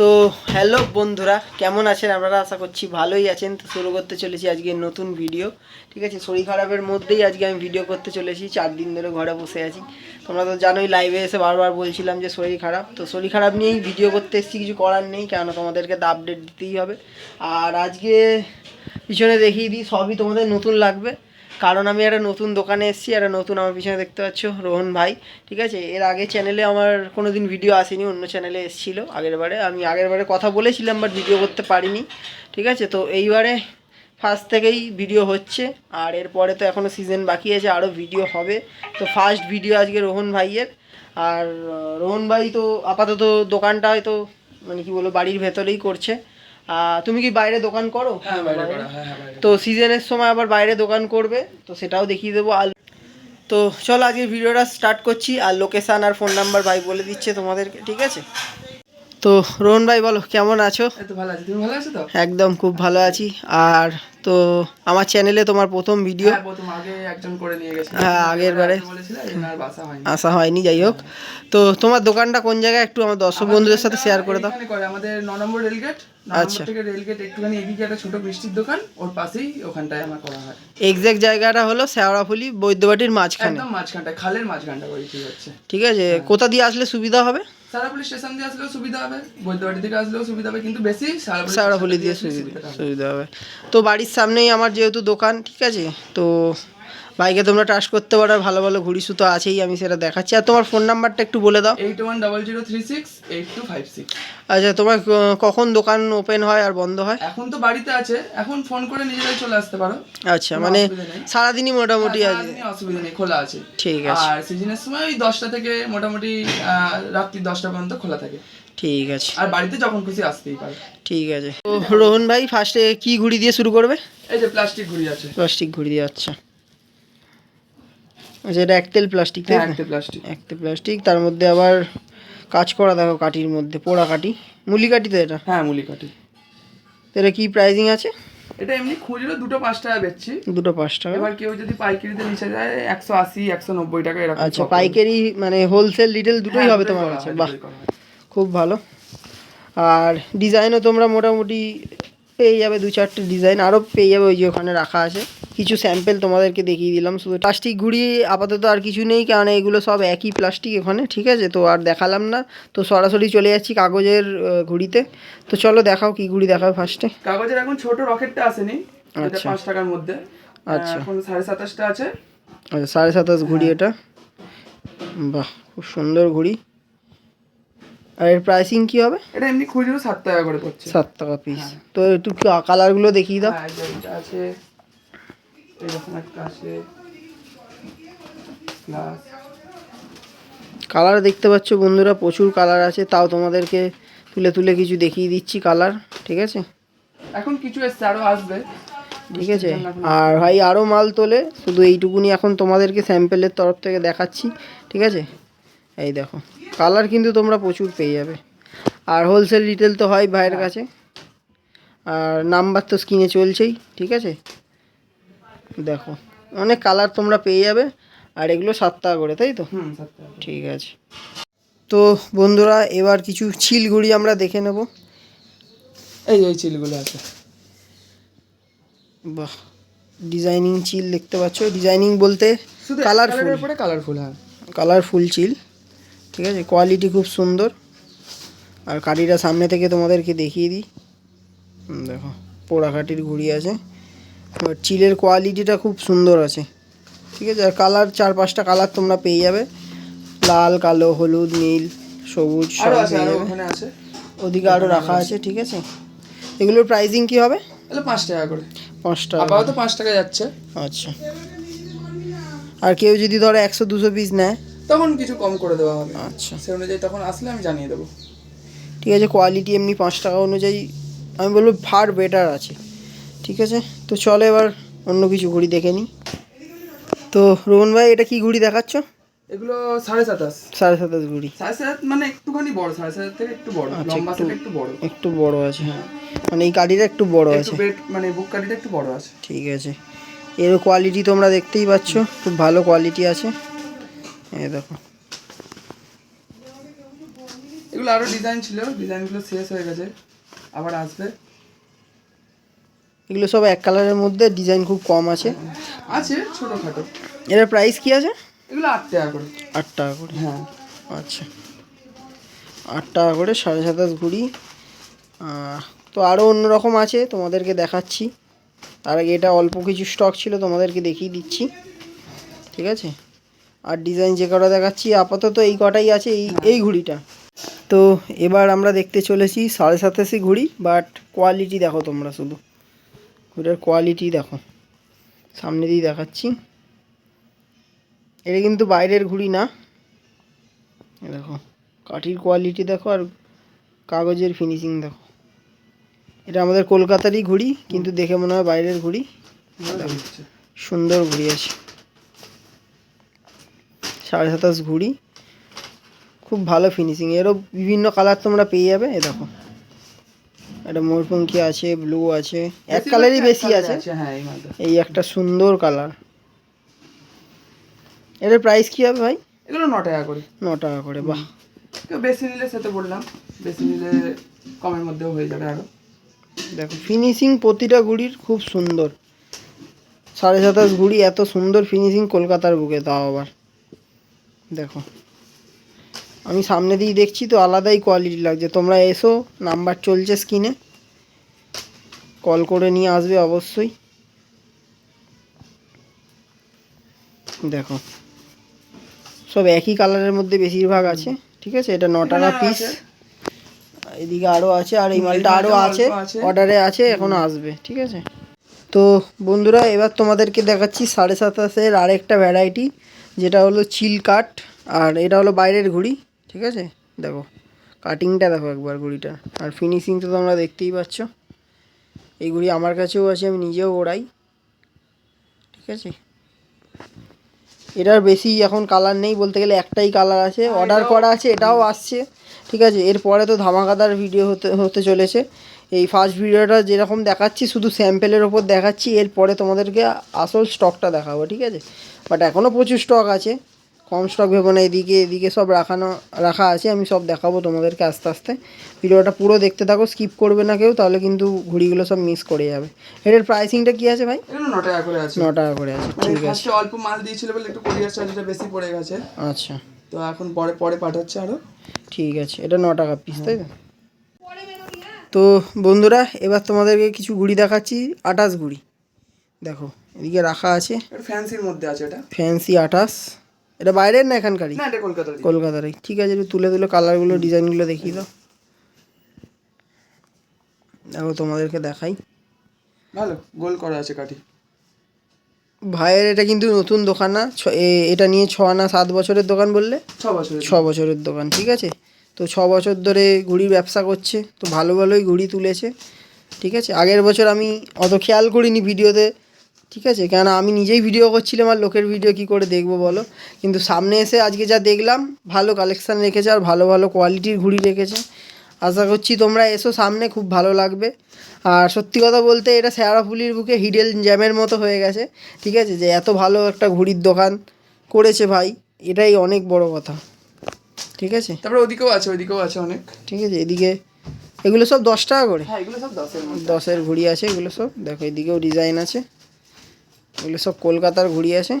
তো হ্যালো বন্ধুরা, কেমন আছেন? আপনারা আশা করছি ভালোই আছেন। তো শুরু করতে চলেছি আজকে নতুন ভিডিও ঠিক আছে, শরীর খারাপের মধ্যেই আজকে আমি ভিডিও করতে চলেছি। চার দিন ধরে ঘরে বসে আছি। তোমরা তো জানোই লাইভে এসে বারবার বলছিলাম যে শরীর খারাপ। তো শরীর খারাপ নিয়েই ভিডিও করতে এসেছি, কিছু করার নেই, কেননা তোমাদেরকে তো আপডেট দিতেই হবে। আর আজকে পিছনে দেখিয়ে দিই, সবই তোমাদের নতুন লাগবে। কারণ আমি একটা নতুন দোকানে এসেছি, একটা নতুন আমার পিছনে দেখতে পাচ্ছ, রোহন ভাই, ঠিক আছে? এর আগে চ্যানেলে আমার কোনো দিন ভিডিও আসেনি, অন্য চ্যানেলে এসেছিল আগের বারে। আমি আগের বারে কথা বলেছিলাম বাট ভিডিও করতে পারিনি, ঠিক আছে? তো এইবারে ফার্স্ট থেকেই ভিডিও হচ্ছে, আর এরপরে তো এখনও সিজন বাকি আছে আরও ভিডিও হবে। তো ফার্স্ট ভিডিও আজকে রোহন ভাইয়ের, আর রোহন ভাই তো আপাতত দোকানটা হয়তো মানে কি বলব, বাড়ির ভেতরেই করছে। তুমি কি বাইরে দোকান করো? হ্যাঁ হ্যাঁ হ্যাঁ তো সিজনের সময় আবার বাইরে দোকান করবে তো সেটাও দেখিয়ে দেবো। আর তো চলো আজকে ভিডিওটা স্টার্ট করছি আর লোকেশান আর ফোন নাম্বার ভাই বলে দিচ্ছে তোমাদেরকে ঠিক আছে? তো রোহন ভাই বলো কেমন আছো? ভালো আছি। তুমি ভালো আছো তো? একদম খুব ভালো আছি। আর তো আমার চ্যানেলে তোমার প্রথম ভিডিও হ্যাঁ হ্যাঁ, আগের বারে। আসা হয়নি। যাই হোক। তো তোমার দোকানটা কোন জায়গায়? একটু আমার দর্শক বন্ধুদের সাথে শেয়ার করে দাও। আমাদের ন নম্বর রেলগেট আচ্ছা। থেকে রেলগেট একটুখানি এদিকে একটা ছোট মিষ্টির দোকান ওর পাশেই ওখানটায় আমার করা হয়। এক্স্যাক্ট জায়গাটা হলো শেওড়াফুলি বৈদ্যবাটির মাঝখানে। একদম মাঝখানটায় খালের মাঝখানটা ঠিক হচ্ছে ঠিক আছে কোথা দিয়ে আসলে সুবিধা হবে? সারাপুলি স্টেশন দিয়ে আসলেও সুবিধা হবে বৈদ্যবাড়ি থেকে আসলেও সুবিধা হবে কিন্তু বেশি সারাপুলি দিয়ে সুবিধা সুবিধা হবে। তো বাড়ির সামনেই আমার যেহেতু দোকান ঠিক আছে? তো বাইকে তোমরা টাচ করতে পারো ভালো ভালো ঘুড়ি সুতো আছেই আমি সেটা দেখাচ্ছি। আর তোমার ফোন নাম্বারটা একটু বলে দাও। Eight one double zero three six eight two five six আচ্ছা তোমার কখন দোকান ওপেন হয় আর বন্ধ হয়? এখন তো বাড়িতে আছে এখন ফোন করে নিজেরাই চলে আসতে পারো। আচ্ছা মানে সারাদিনই মোটামুটি হ্যাঁ, আছে। সারাদিনই অসুবিধা নেই খোলা আছে। ঠিক আছে। আর সিজনের সময় ওই দশটা থেকে মোটামুটি রাত্রি দশটা পর্যন্ত খোলা থাকে। ঠিক আছে। আর বাড়িতে যখন খুশি আসতেই পারে। ঠিক আছে। তো রোহন ভাই ফার্স্টে কি ঘুড়ি দিয়ে শুরু করবে? এই যে প্লাস্টিক ঘুড়ি আছে। প্লাস্টিক ঘুড়ি দিয়ে আচ্ছা। আচ্ছা এটা একতেল প্লাস্টিক তাই হ্যাঁ? একটা প্লাস্টিক একতেল প্লাস্টিক তার মধ্যে আবার কাজ করা দেখো কাঠির মধ্যে পোড়া কাঠি। মুলি কাঠি তো এটা? হ্যাঁ মুলি কাঠি। তো এটা কি প্রাইজিং আছে? এটা এমনি খুচরো দুটো পাঁচ টাকা বেচছি। দুটো পাঁচ টাকা। এবার কেউ যদি পাইকারিতে নিচে যায় একশো আশি একশো নব্বই টাকা এরকম আচ্ছা পাইকারি মানে হোলসেল রিটেল দুটোই হ্যাঁ, হবে তোমার কাছে বাহ হয়। খুব ভালো। আর ডিজাইনও তোমরা মোটামুটি পেয়ে যাবে দু চারটে ডিজাইন আরও পেয়ে যাবে ওই যে ওখানে রাখা আছে। কিছু স্যাম্পেল তোমাদেরকে দেখিয়ে দিলাম। শুধু প্লাস্টিক ঘুড়ি আপাতত আর কিছু নেই কারণ এগুলো সব একই প্লাস্টিক এখানে ঠিক আছে? তো আর দেখালাম না। তো সরাসরি চলে যাচ্ছি কাগজের ঘুড়িতে। তো চলো দেখাও কি ঘুড়ি দেখাও ফার্স্টে কাগজের এখন ছোট রকেটটা আসেনি আচ্ছা। পাঁচ টাকার মধ্যে। আচ্ছা। এখন সাড়ে সাতাশটা আছে। আচ্ছা সাড়ে সাতাশ ঘুড়ি এটা। বাহ খুব সুন্দর ঘুড়ি আর এর প্রাইসিং কী হবে? এটা এমনি খুচরো সাত টাকা করে পড়ছে। সাত টাকা পিস তো একটু কালারগুলো দেখিয়ে দাও। হ্যাঁ আছে। এরকম একটা আছে। প্লাস কালার দেখতে পাচ্ছ বন্ধুরা প্রচুর কালার আছে। তাও তোমাদেরকে তুলে তুলে কিছু দেখিয়ে দিচ্ছি কালার ঠিক আছে? এখন কিছু এসছে আরও আসবে। ঠিক আছে। আর ভাই আরও মাল তোলে। শুধু এইটুকুনি এখন তোমাদেরকে স্যাম্পেলের তরফ থেকে দেখাচ্ছি ঠিক আছে? এই দেখো। কালার কিন্তু তোমরা প্রচুর পেয়ে যাবে। আর হোলসেল রিটেল তো হয় ভাইয়ের কাছে। আর নাম্বার তো স্ক্রিনে চলছেই ঠিক আছে? দেখো অনেক কালার তোমরা পেয়ে যাবে। আর এগুলো সাত টাকা করে তাই তো? হুম ঠিক আছে। তো বন্ধুরা এবার কিছু ছিলগুড়ি আমরা দেখে নেব। এই যে এই চিলগুলো আছে। বাহ ডিজাইনিং চিল দেখতে পাচ্ছ। ডিজাইনিং বলতে কালারফুল কালারফুল হ্যাঁ। কালারফুল চিল ঠিক আছে? কোয়ালিটি খুব সুন্দর। আর কাঠিটা সামনে থেকে তোমাদেরকে দেখিয়ে দিই। দেখো পোড়া কাঠির ঘুড়ি আছে। এবার চিলের কোয়ালিটিটা খুব সুন্দর আছে। ঠিক আছে? আর কালার চার পাঁচটা কালার তোমরা পেয়ে যাবে। লাল কালো হলুদ নীল সবুজ সব পেয়ে যাবে ওদিকে আরও রাখা আছে। ঠিক আছে? এগুলোর প্রাইসিং কি হবে? পাঁচ টাকা করে। পাঁচ টাকা। আপাতত পাঁচ টাকা যাচ্ছে। আচ্ছা। আর কেউ যদি ধরো একশো দুশো পিস নেয় তখন কিছু কম করে দেওয়া হবে। আচ্ছা। সে অনুযায়ী তখন আসলে আমি জানিয়ে দেবো। ঠিক আছে কোয়ালিটি এমনি পাঁচ টাকা অনুযায়ী আমি বলব ফার বেটার আছে। ঠিক আছে তো চলো এবার অন্য কিছু ঘুড়ি দেখে নিই। তো রোহন ভাই এটা কি ঘুড়ি দেখাচ্ছ? এগুলো সাড়ে সাতাশ। সাড়ে সাতাশ ঘুড়ি। সাড়ে সাত মানে একটুখানি বড় সাড়ে সাত থেকে একটু বড় আচ্ছা, লম্বা একটু- থেকে একটু বড়। একটু বড় আছে হ্যাঁ। মানে এই গাড়িটা একটু বড় আছে। মানে বুক কাটিটা একটু বড় আছে। ঠিক আছে। এর কোয়ালিটি তোমরা দেখতেই পাচ্ছ খুব ভালো কোয়ালিটি আছে। এই দেখো। এগুলো আরও ডিজাইন ছিল ডিজাইনগুলো শেষ হয়ে গেছে আবার আসবে। এগুলো সব এক কালারের মধ্যে ডিজাইন খুব কম আছে। আছে ছোটোখাটো। এটার প্রাইস কি আছে? এগুলো আট টাকা করে। আট টাকা করে? হ্যাঁ। আচ্ছা। আট টাকা করে সাড়ে সাতাশ ঘুড়ি। তো আরও অন্যরকম আছে তোমাদেরকে দেখাচ্ছি। তার আগে এটা অল্প কিছু স্টক ছিল তোমাদেরকে দেখিয়ে দিচ্ছি। ঠিক আছে? আর ডিজাইন যে কটা দেখাচ্ছি আপাতত এই কটাই আছে এই এই ঘুড়িটা। তো এবার আমরা দেখতে চলেছি সাড়ে সাতাশি ঘুড়ি বাট কোয়ালিটি দেখো তোমরা শুধু। ঘুড়ির কোয়ালিটি দেখো। সামনে দিয়ে দেখাচ্ছি। এটা কিন্তু বাইরের ঘুড়ি না। দেখো কাঠির কোয়ালিটি দেখো আর কাগজের ফিনিশিং দেখো। এটা আমাদের কলকাতারই ঘুড়ি কিন্তু দেখে মনে হয় বাইরের ঘুড়ি। সুন্দর ঘুড়ি আছে। সাড়ে সাতাশ ঘুড়ি। খুব ভালো ফিনিশিং এরও বিভিন্ন কালার তোমরা পেয়ে যাবে। এ দেখো। একটা ময়ূরপঙ্খী আছে ব্লু আছে। এক কালারই বেশি আছে। হ্যাঁ এই একটা সুন্দর কালার এটার প্রাইস কি হবে ভাই? এগুলো ন টাকা করে। ন টাকা করে বাহ। বেশি নিলে সে তো বললাম। বেশি নিলে কমের মধ্যেও হয়ে যাবে আরও। দেখো ফিনিশিং প্রতিটা ঘুড়ির খুব সুন্দর। সাড়ে সাতাশ ঘুড়ি এত সুন্দর ফিনিশিং কলকাতার বুকে তাও আবার। দেখো। আমি সামনে দিয়ে দেখছি তো আলাদাই কোয়ালিটি লাগছে। তোমরা এসো নাম্বার চলছে স্ক্রিনে কল করে নিয়ে আসবে অবশ্যই। দেখো। সব একই কালারের মধ্যে বেশিরভাগ আছে ঠিক আছে? এটা ন টাকা পিস এদিকে আরও আছে আর এই মালটা আরও আছে অর্ডারে আছে এখনও আসবে ঠিক আছে? তো বন্ধুরা এবার তোমাদেরকে দেখাচ্ছি সাড়ে সাতাশের আরেকটা ভ্যারাইটি যেটা হলো চিল কাট আর এটা হলো বাইরের ঘুড়ি ঠিক আছে? দেখো কাটিংটা দেখো একবার ঘুড়িটা। আর ফিনিশিং তো তোমরা দেখতেই পাচ্ছ। এই ঘুড়ি আমার কাছেও আছে আমি নিজেও ওড়াই ঠিক আছে? এটার বেশি এখন কালার নেই বলতে গেলে একটাই কালার আছে। অর্ডার করা আছে এটাও আসছে ঠিক আছে? এরপরে তো ধামাকাদার ভিডিও হতে হতে চলেছে। এই ফার্স্ট ভিডিওটা যেরকম দেখাচ্ছি শুধু স্যাম্পেলের ওপর দেখাচ্ছি এরপরে তোমাদেরকে আসল স্টকটা দেখাবো ঠিক আছে? বাট এখনও প্রচুর স্টক আছে। কম স্টক ভেবো না এদিকে এদিকে সব রাখানো রাখা আছে আমি সব দেখাবো তোমাদেরকে আস্তে আস্তে। ভিডিওটা পুরো দেখতে থাকো স্কিপ করবে না কেউ তাহলে কিন্তু ঘুড়িগুলো সব মিস করে যাবে। এটার প্রাইসিংটা কি আছে ভাই? ন টাকা করে আছে। ন টাকা করে আছে মানে ঠিক আছে অল্প মাল দিয়েছিল বলে একটু কোরিয়ার চার্জটা বেশি পড়ে গেছে। আচ্ছা। তো এখন পরে পরে পাঠাচ্ছে আরও। ঠিক আছে এটা ন টাকা পিস তাই তো? তো বন্ধুরা এবার তোমাদেরকে কিছু ঘুড়ি দেখাচ্ছি আটাশ ঘুড়ি দেখো এদিকে রাখা আছে। ফ্যান্সির মধ্যে আছে এটা। ফ্যান্সি আটাশ। এটা বাইরের না এখানকারই? না এটা কলকাতার কলকাতারই। ঠিক আছে একটু তুলে তুলে কালারগুলো ডিজাইনগুলো দেখিয়ে দাও। দেখো তোমাদেরকে দেখাই। ভালো গোল করা আছে কাঠি। ভাইয়ের এটা কিন্তু নতুন দোকান না এটা নিয়ে ছ আনা সাত বছরের দোকান বললে? ছ বছরের। ছ বছরের দোকান ঠিক আছে? তো ছ বছর ধরে ঘুড়ির ব্যবসা করছে, তো ভালো ভালোই ঘুড়ি তুলেছে, ঠিক আছে? আগের বছর আমি অত খেয়াল করিনি ভিডিওতে, ঠিক আছে? কেন আমি নিজেই ভিডিও করছিলাম আর লোকের ভিডিও কি করে দেখব বলো? কিন্তু সামনে এসে আজকে যা দেখলাম, ভালো কালেকশান রেখেছে আর ভালো ভালো কোয়ালিটির ঘুড়ি রেখেছে। আশা করছি তোমরা এসো সামনে, খুব ভালো লাগবে। আর সত্যি কথা বলতে এটা শেয়ারাফুলির বুকে হিডেল জ্যামের মতো হয়ে গেছে, ঠিক আছে? যে এত ভালো একটা ঘুড়ির দোকান করেছে ভাই, এটাই অনেক বড় কথা। ঠিক আছে? তারপরে ওদিকেও আছে ওইদিকেও আছে অনেক। ঠিক আছে এদিকে এগুলো সব দশ টাকা করে। হ্যাঁ এগুলো সব দশের দশের ঘুড়ি আছে এগুলো সব। দেখো এদিকেও ডিজাইন আছে। এগুলো সব কলকাতার ঘুড়ি আছে।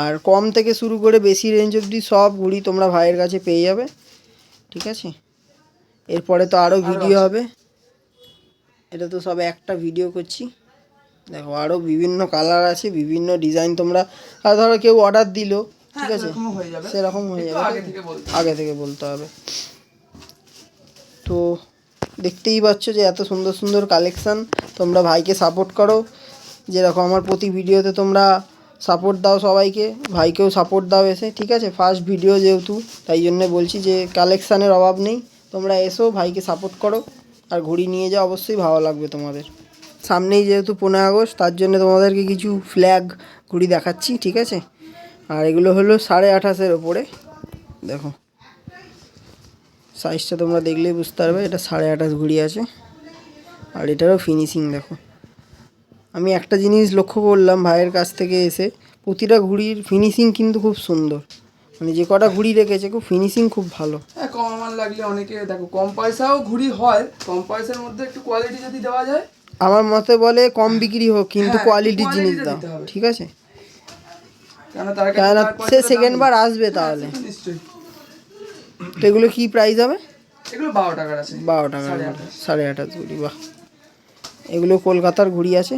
আর কম থেকে শুরু করে বেশি রেঞ্জ অবধি সব ঘুড়ি তোমরা ভাইয়ের কাছে পেয়ে যাবে। ঠিক আছে? এরপরে তো আরও ভিডিও হবে। এটা তো সব একটা ভিডিও করছি। দেখো আরও বিভিন্ন কালার আছে বিভিন্ন ডিজাইন তোমরা ধরো কেউ অর্ডার দিল ঠিক আছে? হয়ে সেরকম হয়ে যাবে। আগে থেকে বলতে আগে থেকে বলতে হবে। তো দেখতেই পাচ্ছ যে এত সুন্দর সুন্দর কালেকশান তোমরা ভাইকে সাপোর্ট করো। যেরকম আমার প্রতি ভিডিওতে তোমরা সাপোর্ট দাও সবাইকে। ভাইকেও সাপোর্ট দাও এসে ঠিক আছে? ফার্স্ট ভিডিও যেহেতু তাই জন্য বলছি যে কালেকশানের অভাব নেই। তোমরা এসো ভাইকে সাপোর্ট করো। আর ঘুড়ি নিয়ে যাও অবশ্যই ভালো লাগবে তোমাদের। সামনেই যেহেতু পনেরো আগস্ট তার জন্য তোমাদেরকে কিছু ফ্ল্যাগ ঘুড়ি দেখাচ্ছি ঠিক আছে? আর এগুলো হলো সাড়ে আঠাশের ওপরে দেখো। সাইজটা তোমরা দেখলেই বুঝতে পারবে এটা সাড়ে আঠাশ ঘুড়ি আছে। আর এটারও ফিনিশিং দেখো। আমি একটা জিনিস লক্ষ্য করলাম ভাইয়ের কাছ থেকে এসে প্রতিটা ঘুড়ির ফিনিশিং কিন্তু খুব সুন্দর। মানে যে কটা ঘুড়ি রেখেছে খুব ফিনিশিং খুব ভালো। হ্যাঁ কম আমার লাগলে অনেকে দেখো কম পয়সাও ঘুড়ি হয় কম পয়সার মধ্যে একটু কোয়ালিটি যদি দেওয়া যায়। আমার মতে বলে কম বিক্রি হোক কিন্তু হ্যাঁ, কোয়ালিটির জিনিস টা দাও ঠিক আছে? কেন সে তো সেকেন্ড বার আসবে তাহলে। হ্যাঁ, তো এগুলো কি প্রাইস হবে? এগুলো বারো টাকার আছে। বারো টাকা সাড়ে আঠাশ। ঘুড়ি বাহ। এগুলো কলকাতার ঘুড়ি আছে।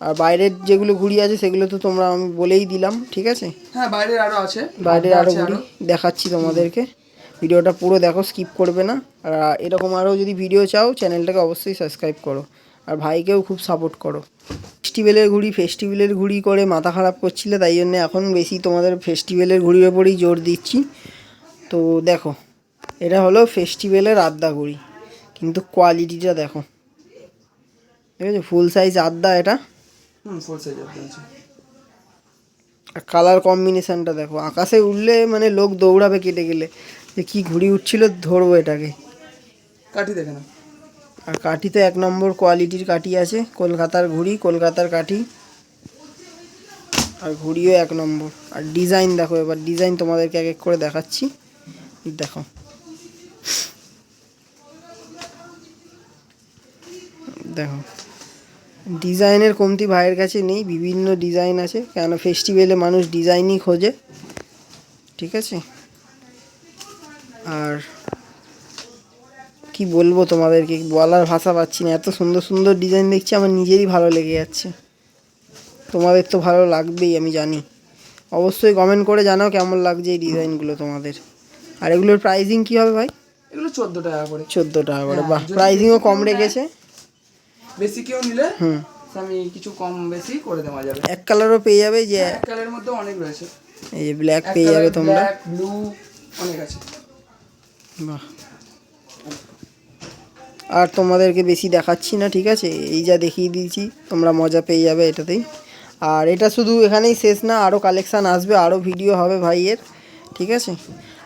আর বাইরের যেগুলো ঘুড়ি আছে সেগুলো তো তোমরা আমি বলেই দিলাম ঠিক আছে? হ্যাঁ বাইরের আরও আছে। বাইরের আরও ঘুড়ি দেখাচ্ছি তোমাদেরকে। ভিডিওটা পুরো দেখো স্কিপ করবে না। আর এরকম আরও যদি ভিডিও চাও চ্যানেলটাকে অবশ্যই সাবস্ক্রাইব করো। আর ভাইকেও খুব সাপোর্ট করো। ফেস্টিভ্যালের ঘুড়ি ফেস্টিভ্যালের ঘুড়ি করে মাথা খারাপ করছিলে তাই জন্য এখন বেশি তোমাদের ফেস্টিভ্যালের ঘুড়ির ওপরেই জোর দিচ্ছি। তো দেখো এটা হলো ফেস্টিভ্যালের আদ্যা ঘুড়ি কিন্তু কোয়ালিটিটা দেখো। ঠিক আছে ফুল সাইজ আদ্যা এটা ফুল সাইজ আর কালার কম্বিনেশানটা দেখো আকাশে উঠলে মানে লোক দৌড়াবে কেটে গেলে। যে কি ঘুড়ি উঠছিল ধরবো এটাকে। কাঠি দেখে না আর কাঠি তো এক নম্বর কোয়ালিটির কাঠি আছে, কলকাতার ঘুড়ি, কলকাতার কাঠি। আর ঘুড়িও এক নম্বর। আর ডিজাইন দেখো, এবার ডিজাইন তোমাদেরকে এক এক করে দেখাচ্ছি। দেখো। দেখো। ডিজাইনের কমতি ভাইয়ের কাছে নেই, বিভিন্ন ডিজাইন আছে, কেন ফেস্টিভ্যালে মানুষ ডিজাইনই খোঁজে। ঠিক আছে? আর কি বলব তোমাদেরকে? বলার ভাষা পাচ্ছি না। এত সুন্দর সুন্দর ডিজাইন দেখছি আমার নিজেরই ভালো লেগে যাচ্ছে। তোমাদের তো ভালো লাগবেই আমি জানি। অবশ্যই কমেন্ট করে জানাও কেমন লাগছে এই ডিজাইনগুলো তোমাদের। আর এগুলোর প্রাইজিং কী হবে ভাই? এগুলো চোদ্দ টাকা করে। চোদ্দ টাকা করে হ্যাঁ, বাহ। প্রাইজিংও কম রেখেছে। বেশি কেউ নিলে হুম। আমি কিছু কম বেশি করে দেওয়া যাবে। এক কালারও পেয়ে যাবে যে এক কালারের মধ্যে অনেক রয়েছে। এই যে ব্ল্যাক পেয়ে যাবে তোমরা। ব্লু অনেক আছে। বাহ। আর তোমাদেরকে বেশি দেখাচ্ছি না ঠিক আছে? এই যা দেখিয়ে দিয়েছি তোমরা মজা পেয়ে যাবে এটাতেই। আর এটা শুধু এখানেই শেষ না আরও কালেকশান আসবে আরও ভিডিও হবে ভাইয়ের ঠিক আছে?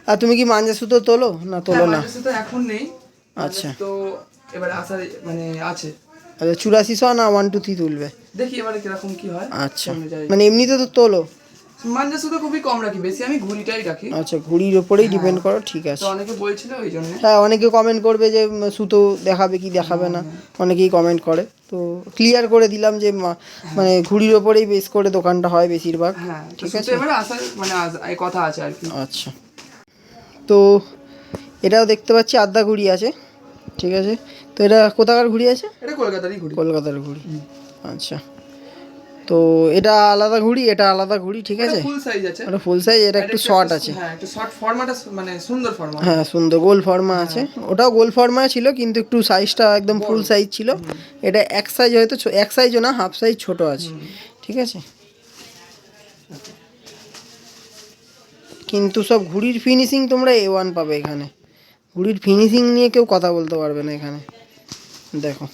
আর তুমি কি মাঞ্জা সুতো তোলো? না তোলো না। হ্যাঁ, এখন নেই। আচ্ছা। তো এবার আসার মানে আছে। আচ্ছা চুরাশি শো না ওয়ান টু থ্রি তুলবে? দেখি এবারে কীরকম কি হয়। আচ্ছা। মানে এমনিতে তো তোলো। মাঞ্জা শুধু খুবই কম রাখি বেশি আমি ঘুড়িটাই রাখি। আচ্ছা ঘুড়ির ওপরেই ডিপেন্ড করো ঠিক আছে। তো অনেকে বলছিল ওই জন্য। হ্যাঁ অনেকে কমেন্ট করবে যে সুতো দেখাবে কি দেখাবে না। অনেকেই কমেন্ট করে। তো ক্লিয়ার করে দিলাম যে মানে ঘুড়ির ওপরেই বেশ করে দোকানটা হয় বেশিরভাগ হ্যাঁ ঠিক আছে। এবারে আসার মানে এই কথা আছে আর কি। আচ্ছা। তো এটাও দেখতে পাচ্ছি আদ্যা ঘুড়ি আছে ঠিক আছে? তো এটা কোথাকার ঘুড়ি আছে? এটা কলকাতারই ঘুড়ি। কলকাতার ঘুড়ি। আচ্ছা। তো এটা আলাদা ঘুড়ি এটা আলাদা ঘুড়ি ঠিক আছে? ফুল সাইজ আছে। ওটা ফুল সাইজ এটা একটু শর্ট আছে। হ্যাঁ একটু শর্ট ফরম্যাটটা মানে সুন্দর ফরম্যাট হ্যাঁ সুন্দর গোল ফর্মা আছে। ওটাও গোল ফর্মা ছিল কিন্তু একটু সাইজটা একদম ফুল সাইজ ছিল। এটা এক সাইজ হয়তো এক সাইজও না হাফ সাইজ ছোট আছে। ঠিক আছে? কিন্তু সব ঘুড়ির ফিনিশিং তোমরা এ ওয়ান পাবে এখানে। ঘুড়ির ফিনিশিং নিয়ে কেউ কথা বলতে পারবে না এখানে। দেখো।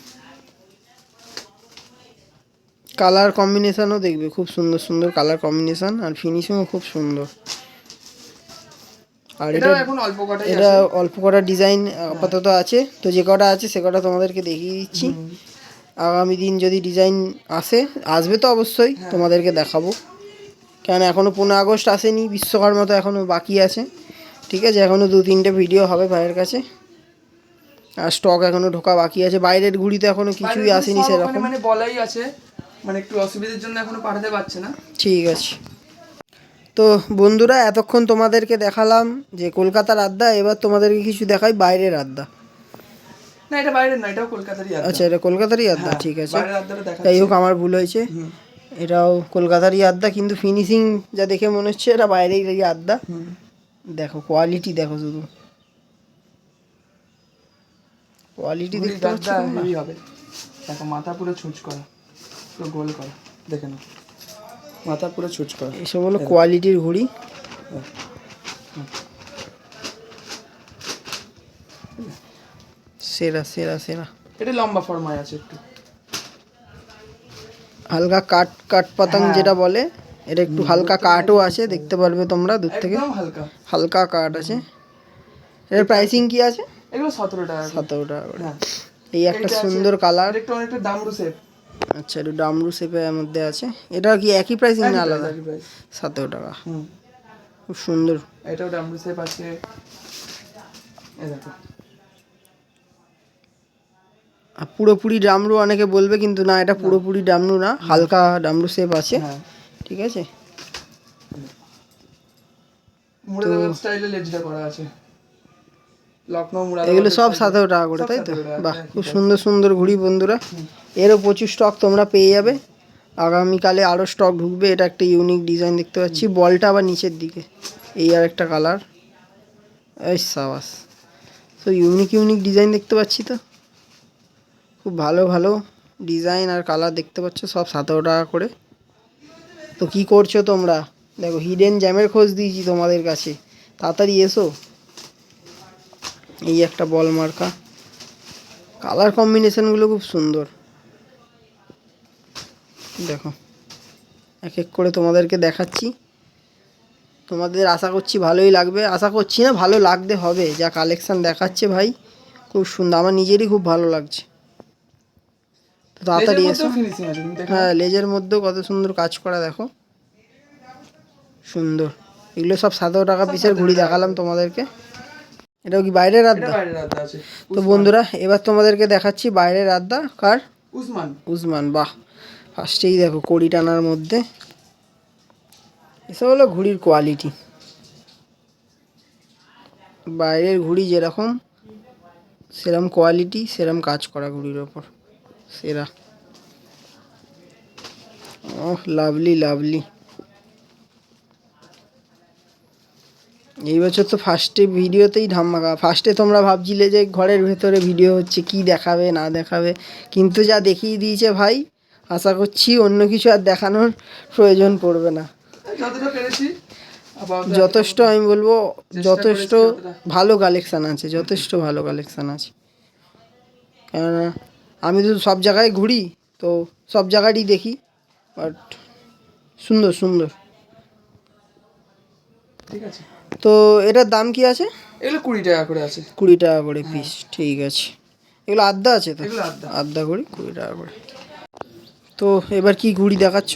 কালার কম্বিনেশনও দেখবে খুব সুন্দর সুন্দর কালার কম্বিনেশন আর ফিনিশিংও খুব সুন্দর। আর এটা এখন অল্প কটাই এটা অল্প কটা ডিজাইন আপাতত আছে। তো যে কটা আছে সে কটা তোমাদেরকে দেখিয়ে দিচ্ছি। আগামী দিন যদি ডিজাইন আসে আসবে তো অবশ্যই হ্যাঁ। তোমাদেরকে দেখাবো। কেন এখনও পনেরো আগস্ট আসেনি বিশ্বকর্মা তো এখনও বাকি আছে। ঠিক আছে এখনও দু তিনটে ভিডিও হবে ভাইয়ের কাছে। আর স্টক এখনও ঢোকা বাকি আছে। বাইরের ঘুড়িতে এখনও কিছুই আসেনি সেরকম। মানে বলাই আছে। মানে একটু অসুবিধার জন্য এখনও পাঠাতে পারছে না। ঠিক আছে। তো বন্ধুরা এতক্ষণ তোমাদেরকে দেখালাম যে কলকাতার আড্ডা এবার তোমাদেরকে কিছু দেখাই বাইরের আড্ডা। না এটা বাইরের না এটাও কলকাতারই আছে আচ্ছা এটা কলকাতারই আড্ডা ঠিক আছে। যাই হোক আমার ভুল হয়েছে। এটাও কলকাতারই আড্ডা কিন্তু ফিনিশিং যা দেখে মনে হচ্ছে এটা বাইরেরই আড্ডা। দেখো কোয়ালিটি দেখো শুধু। কোয়ালিটি দেখতে আড্ডা হবে। দেখো মাথা পুরো ছুঁচ করা। পুরো গোল করা। দেখে নাও। মাথা পুরো ছুঁচ করা। এসব হলো কোয়ালিটির ঘুড়ি সেরা সেরা সেরা। এটা লম্বা ফর্মায় আছে একটু। হালকা কাট কাট পাতাং হ্যাঁ। যেটা বলে এটা একটু হালকা কাটও আছে দেখতে পারবে তোমরা দূর থেকে। হালকা। হালকা কাট আছে। এর প্রাইসিং কি আছে? এগুলো সতেরো টাকা সতেরো টাকা হ্যাঁ। এই একটা সুন্দর কালার একটু অনেকটা সেট আচ্ছা এটা ডামরু শেপের মধ্যে আছে। এটা কি একই প্রাইসিং না আলাদা? সতেরো টাকা। খুব সুন্দর। এটাও ডামরু শেপ আছে। পুরোপুরি ডামরু অনেকে বলবে কিন্তু না এটা পুরোপুরি ডামরু না হালকা ডামরু শেপ আছে। হ্যাঁ। ঠিক আছে? মুরাদাবাদ স্টাইলে লেজটা করা আছে। এগুলো সব সতেরো টাকা করে তাই তো? বাহ খুব সুন্দর সুন্দর ঘুড়ি বন্ধুরা। এরও প্রচুর স্টক তোমরা পেয়ে যাবে। আগামীকালে আরও স্টক ঢুকবে এটা একটা ইউনিক ডিজাইন দেখতে পাচ্ছি। বলটা আবার নিচের দিকে। এই আর একটা কালার এই সাবাস। তো ইউনিক ইউনিক ডিজাইন দেখতে পাচ্ছি তো? খুব ভালো ভালো ডিজাইন আর কালার দেখতে পাচ্ছ সব সতেরো টাকা করে। তো কি করছ তোমরা? দেখো হিডেন জ্যামের খোঁজ দিয়েছি তোমাদের কাছে। তাড়াতাড়ি এসো। এই একটা বল মার্কা। কালার কম্বিনেশনগুলো খুব সুন্দর। দেখো এক এক করে তোমাদেরকে দেখাচ্ছি। তোমাদের আশা করছি ভালোই লাগবে। আশা করছি না ভালো লাগতে হবে। যা কালেকশান দেখাচ্ছে ভাই খুব সুন্দর। আমার নিজেরই খুব ভালো লাগছে। তাড়াতাড়ি এসো। হ্যাঁ লেজের মধ্যেও কত সুন্দর কাজ করা দেখো। সুন্দর। এগুলো সব সতেরো টাকা পিসের ঘুড়ি দেখালাম তোমাদেরকে। এটাও কি বাইরের আড্ডা? তো বন্ধুরা এবার তোমাদেরকে দেখাচ্ছি বাইরের আড্ডা কার? উসমান। উসমান বাহ। ফার্স্টেই দেখো কড়ি টানার মধ্যে। এসব হলো ঘুড়ির কোয়ালিটি বাইরের ঘুড়ি যেরকম সেরম কোয়ালিটি সেরম কাজ করা ঘুড়ির ওপর। সেরা। ওহ লাভলি লাভলি এই বছর তো ফার্স্টে ভিডিওতেই ধামাকা। ফার্স্টে তোমরা ভাবছিলে যে ঘরের ভেতরে ভিডিও হচ্ছে কি দেখাবে না দেখাবে। কিন্তু যা দেখিয়ে দিয়েছে ভাই আশা করছি অন্য কিছু আর দেখানোর প্রয়োজন পড়বে না। যথেষ্ট আমি বলব যথেষ্ট ভালো কালেকশান আছে যথেষ্ট ভালো কালেকশান আছে। কেননা আমি তো সব জায়গায় ঘুরি তো সব জায়গারই দেখি বাট সুন্দর সুন্দর। ঠিক আছে। তো এটার দাম কি আছে? এগুলো কুড়ি টাকা করে আছে। কুড়ি টাকা করে পিস ঠিক আছে। এগুলো আদ্যা আছে তো? আদ্যা ঘুড়ি কুড়ি টাকা করে। তো এবার কি ঘুড়ি দেখাচ্ছ?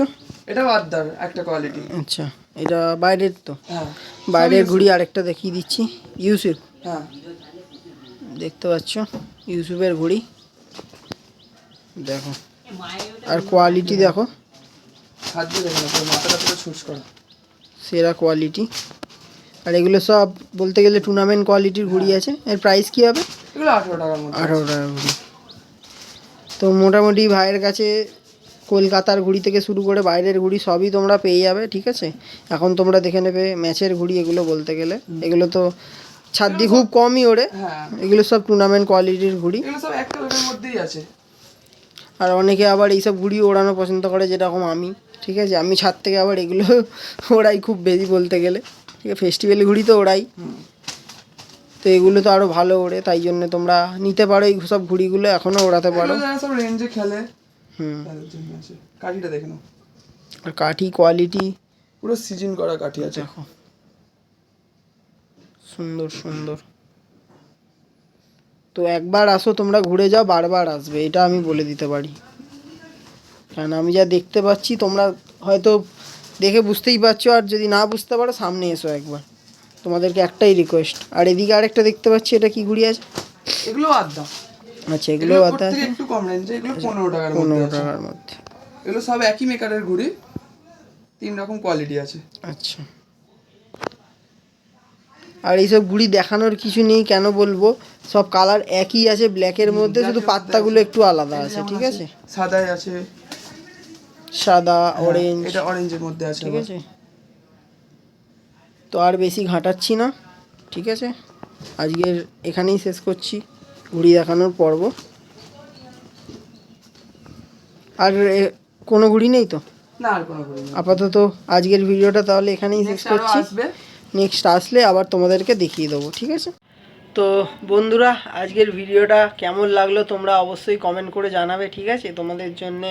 এটাও আড্ডার একটা কোয়ালিটি আচ্ছা এটা বাইরের তো? হ্যাঁ। বাইরের ঘুড়ি আরেকটা দেখিয়ে দিচ্ছি ইউসুফ। হ্যাঁ। দেখতে পাচ্ছ ইউসুফের ঘুড়ি। দেখো আর কোয়ালিটি দেখো। হাত দিয়ে দেখো মাথাটা পুরো করা। সেরা কোয়ালিটি আর এগুলো সব বলতে গেলে টুর্নামেন্ট কোয়ালিটির ঘুড়ি আছে। এর প্রাইস কী হবে? এগুলো আঠেরো টাকার মধ্যে আঠারো টাকা ঘুড়ি। তো মোটামুটি ভাইয়ের কাছে কলকাতার ঘুড়ি থেকে শুরু করে বাইরের ঘুড়ি সবই তোমরা পেয়ে যাবে ঠিক আছে? এখন তোমরা দেখে নেবে ম্যাচের ঘুড়ি এগুলো বলতে গেলে। এগুলো তো ছাদ্দি খুব কমই ওড়ে হ্যাঁ। এগুলো সব টুর্নামেন্ট কোয়ালিটির ঘুড়ি। সব একটা মধ্যেই আছে। আর অনেকে আবার এইসব ঘুড়ি ওড়ানো পছন্দ করে যেরকম আমি ঠিক আছে? আমি ছাদ থেকে আবার এগুলো ওড়াই খুব বেশি বলতে গেলে। ঠিক আছে ফেস্টিভ্যাল ঘুড়ি তো ওড়াই তো এগুলো তো আরও ভালো ওড়ে তাই জন্য তোমরা নিতে পারো এই সব ঘুড়িগুলো এখনও ওড়াতে পারো। সব রেঞ্জে খেলে। হুম। কাঠিটা দেখে নাও। আর কাঠি কোয়ালিটি পুরো সিজন করা কাঠি আছে। দেখো। সুন্দর সুন্দর। তো একবার আসো তোমরা ঘুরে যাও বারবার আসবে এটা আমি বলে দিতে পারি। কারণ আমি যা দেখতে পাচ্ছি তোমরা হয়তো দেখে বুঝতেই পারছ আর যদি না বুঝতে পারো সামনে এসো একবার। তোমাদেরকে একটাই রিকোয়েস্ট আর এদিকে আরেকটা দেখতে পাচ্ছি এটা কি ঘুড়ি আছে? এগুলো আড্ডা আচ্ছা এগুলো থেকে আছে একটু কম রেঞ্জে এগুলো পনেরো টাকার মধ্যে পনেরো আছে। টাকার মধ্যে। এগুলো সব একই মেকারের ঘুড়ি। তিন রকম কোয়ালিটি আছে। আচ্ছা। আর এইসব ঘুড়ি দেখানোর কিছু নেই কেন বলব? সব কালার একই আছে ব্ল্যাকের মধ্যে শুধু পাত্তাগুলো একটু আলাদা আছে ঠিক আছে? সাদায় আছে সাদা অরেঞ্জ এটা অরেঞ্জের মধ্যে আছে ঠিক আছে। তো আর বেশি ঘাটাচ্ছি না ঠিক আছে? আজকের এখানেই শেষ করছি ঘুড়ি দেখানোর পর্ব। আর কোনো ঘুড়ি নেই তো? না আর কোনো ঘুড়ি আপাতত আজকের ভিডিওটা তাহলে এখানেই শেষ করছি। নেক্সট আসলে আবার তোমাদেরকে দেখিয়ে দেবো ঠিক আছে? তো বন্ধুরা, আজকের ভিডিওটা কেমন লাগল তোমরা অবশ্যই কমেন্ট করে জানাবে, ঠিক আছে? তোমাদের জন্য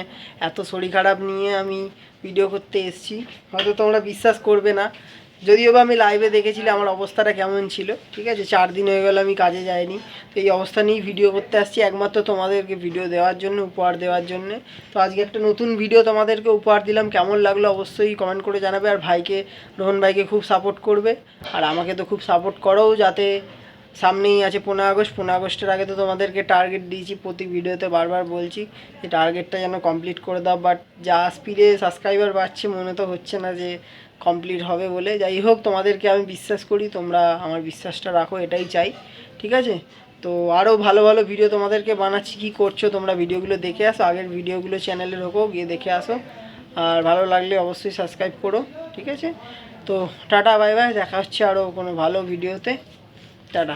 এত শরীর খারাপ নিয়ে আমি ভিডিও করতে এসেছি। হয়তো তোমরা বিশ্বাস করবে না। যদিও বা আমি লাইভে দেখেছিলাম, আমার অবস্থাটা কেমন ছিল, ঠিক আছে? চার দিন হয়ে গেল আমি কাজে যাইনি। তো এই অবস্থা নিয়েই ভিডিও করতে আসছি, একমাত্র তোমাদেরকে ভিডিও দেওয়ার জন্য, উপহার দেওয়ার জন্য। তো আজকে একটা নতুন ভিডিও তোমাদেরকে উপহার দিলাম। কেমন লাগল অবশ্যই কমেন্ট করে জানাবে। আর ভাইকে, রোহন ভাইকে খুব সাপোর্ট করবে। আর আমাকে তো খুব সাপোর্ট করো যাতে সামনেই আছে পনেরো আগস্ট, পনেরো আগস্টের আগে তো তোমাদেরকে টার্গেট দিয়েছি প্রতি ভিডিওতে বারবার বলছি যে টার্গেটটা যেন কমপ্লিট করে দাও বাট যা স্পিডে সাবস্ক্রাইবার বাড়ছে মনে তো হচ্ছে না যে কমপ্লিট হবে বলে। যাই হোক, তোমাদেরকে আমি বিশ্বাস করি, তোমরা আমার বিশ্বাসটা রাখো, এটাই চাই, ঠিক আছে? তো আরও ভালো ভালো ভিডিও তোমাদেরকে বানাচ্ছি, কী করছ তোমরা ভিডিওগুলো দেখে আসো, আগের ভিডিওগুলো চ্যানেলে ঢোকো গিয়ে দেখে আসো। আর ভালো লাগলে অবশ্যই সাবস্ক্রাইব করো, ঠিক আছে? তো টাটা বাই বাই দেখা হচ্ছে আরও কোনো ভালো ভিডিওতে টাটা